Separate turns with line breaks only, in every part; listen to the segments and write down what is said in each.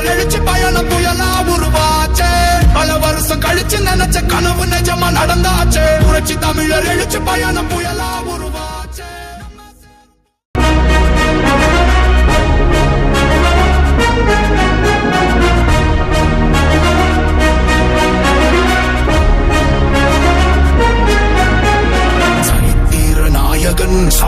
புரட்சி பயணம் புயலா உருவாச்சே. பல வருஷம் கழிச்சு நினைச்ச கனவு நிஜமா நடந்தாச்சே. புரட்சி தமிழர் எழுச்சி பயணம் புயலா உருவா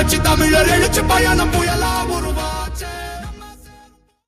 புரட்சி தமிழர் எழுச்சி பயணம் புயலா உருவா.